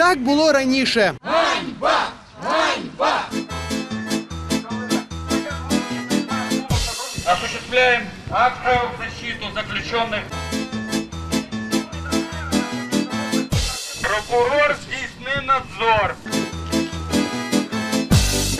Так було раніше. Осуществляем акцию в защиту заключенных. Прокурор здійснив надзор.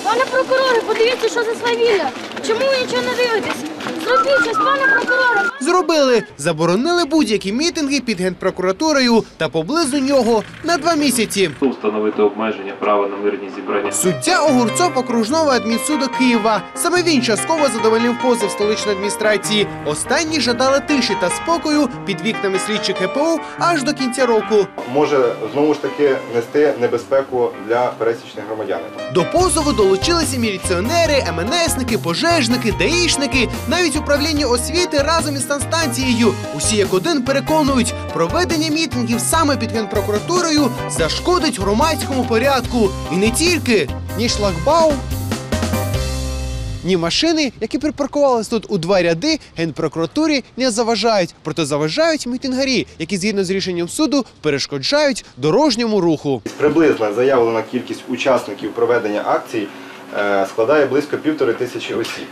Пане прокуроре, подивіться, що за свавілля. Чому ви нічого не дивитесь? Зробіть щось, пане прокуроре. Зробили, заборонили будь-які мітинги під генпрокуратурою та поблизу нього на два місяці. встановити обмеження права на мирні зібрання. Суддя Огурцов окружного адмінсуду Києва. Саме він частково задовольнив позов столичної адміністрації. Останні жадали тиші та спокою під вікнами слідчих ГПУ аж до кінця року. може знову ж таки нести небезпеку для пересічних громадян. До позову долучилися міліціонери, МНСники, пожежники, даїшники, навіть управління освіти разом із санстанцією. Усі як один переконують, проведення мітингів саме під генпрокуратурою зашкодить громадському порядку. І не тільки ні шлагбаум, ні машини, які припаркувалися тут у два ряди, генпрокуратурі не заважають. Проте заважають мітингарі, які згідно з рішенням суду перешкоджають дорожньому руху. Приблизна заявлена кількість учасників проведення акцій е, складає близько півтори тисячі осіб.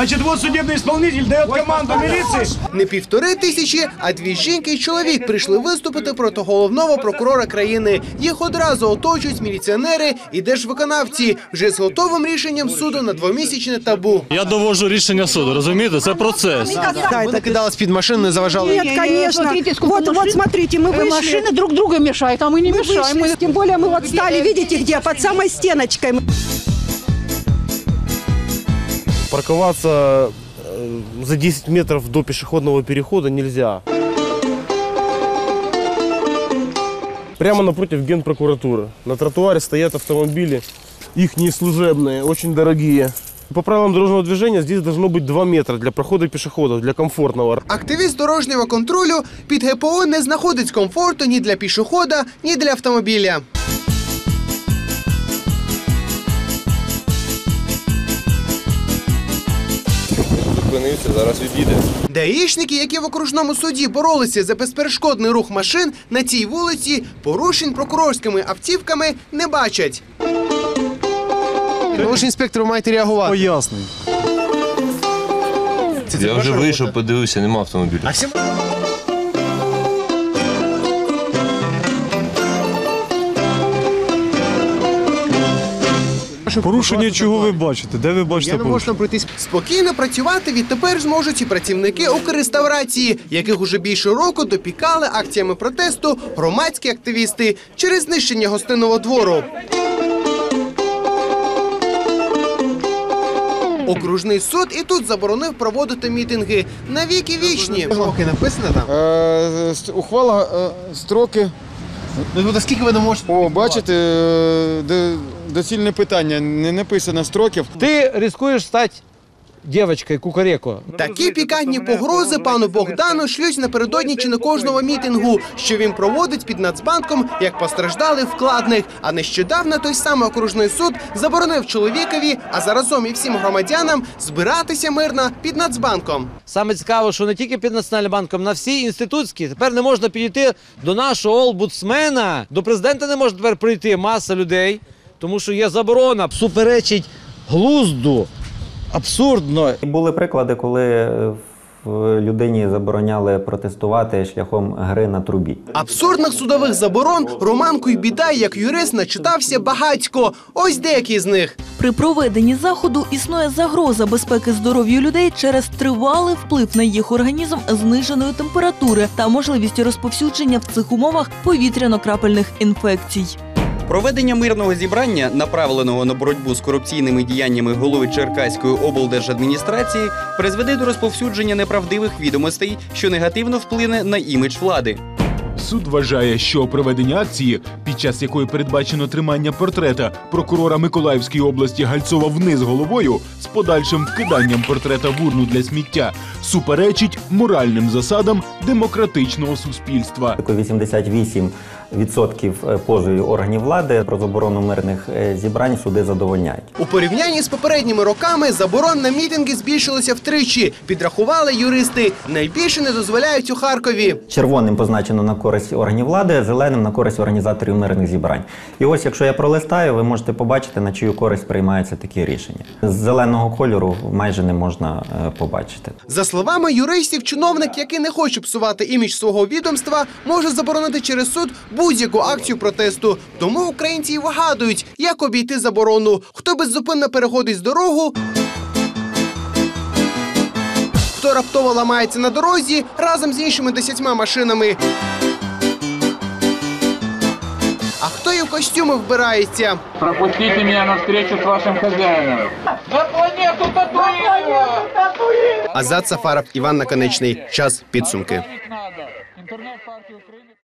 Значит, вот судебный исполнитель дает команду милиции. Не півтори тисячі, а дві жінки і чоловік прийшли виступити проти головного прокурора країни. Їх одразу оточують міліціонери і держвиконавці вже з готовим рішенням суду на двомісячне табу. Я довожу рішення суду, розумієте? Це процес. Вони кидались під машину, не заважали. Нет, конечно. смотрите, сколько вот, машин. вот смотрите, мы вышли. Машины друг друга мешают, а мы не Мы мешаем. вышли, Мы- Тем более мы вот стали, видите, где? Под самой стеночкой. Парковаться э, за 10 метров до пешеходного перехода нельзя. Прямо напротив генпрокуратуры. На тротуаре стоят автомобили, их служебные, очень дорогие. По правилам дорожного движения здесь должно быть 2 метра для прохода пешеходов, для комфортного. Активіст дорожнього контролю під ГПО не знаходить комфорту ні для пішохода, ні для автомобіля. Зупинився, зараз відійде. Даїшники, які в окружному суді боролися за безперешкодний рух машин на цій вулиці, порушень прокурорськими автівками не бачать. Ну, ж інспектор маєте реагувати. Пояснюю. Я вже вийшов, подивився, нема автомобіля. А всім Порушення чого ви бачите? Де ви я бачите не порушення? можна пройтись. Спокійно працювати відтепер зможуть і працівники Укрреставрації, яких уже більше року допікали акціями протесту громадські активісти через знищення гостинного двору. Окружний суд і тут заборонив проводити мітинги на віки вічні. Поки написано там. Е, ухвала е, строки. Ну, скільки ви не можете? О, бачите, е, до- доцільне питання. Не написано строків. Ти ризикуєш рискуешь стать девочкой кукареку. Такі пікантні погрози пану Богдану шлють напередодні чи не кожного мітингу, що він проводить під Нацбанком як постраждалий вкладник. А нещодавно той самий окружний суд заборонив чоловікові, а заразом і всім громадянам збиратися мирно під Нацбанком. Саме цікаво, що не тільки під Національним банком, на всі інститутські. Тепер не можна підійти до нашого омбудсмена. До президента не може тепер прийти маса людей, тому що є заборона. Суперечить глузду. Абсурдно. Були приклади, коли е, в людині забороняли протестувати шляхом гри на трубі. Абсурдних судових заборон Роман Куйбідай, як юрист, начитався багатько. Ось деякі з них. При проведенні заходу існує загроза безпеки здоров'ю людей через тривалий вплив на їх організм зниженої температури та можливість розповсюдження в цих умовах повітряно-крапельних інфекцій. Проведення мирного зібрання, направленого на боротьбу з корупційними діяннями голови Черкаської облдержадміністрації, призведе до розповсюдження неправдивих відомостей, що негативно вплине на імідж влади. Суд вважає, що проведення акції, під час якої передбачено тримання портрета прокурора Миколаївської області Гальцова вниз головою з подальшим вкиданням портрета в урну для сміття, суперечить моральним засадам демократичного суспільства. 88% позовів органів влади про заборону мирних е, зібрань суди задовольняють. У порівнянні з попередніми роками заборон на мітинги збільшилося втричі. Підрахували юристи. Найбільше не дозволяють у Харкові. Червоним позначено на користь органів влади, зеленим на користь організаторів мирних зібрань. І ось, якщо я пролистаю, ви можете побачити, на чию користь приймаються такі рішення. З зеленого кольору майже не можна е, побачити. За словами юристів, чиновник, який не хоче псувати імідж свого відомства, може заборонити через суд будь-яку акцію протесту. Тому українці й вигадують, як обійти заборону. Хто беззупинно переходить з дорогу. Хто раптово ламається на дорозі разом з іншими десятьма машинами. Костюми вбирається. Пропустите меня на встречу с вашим хозяином. На планету Татуин! Азат Сафаров, Іван Наконечний. Час підсумки.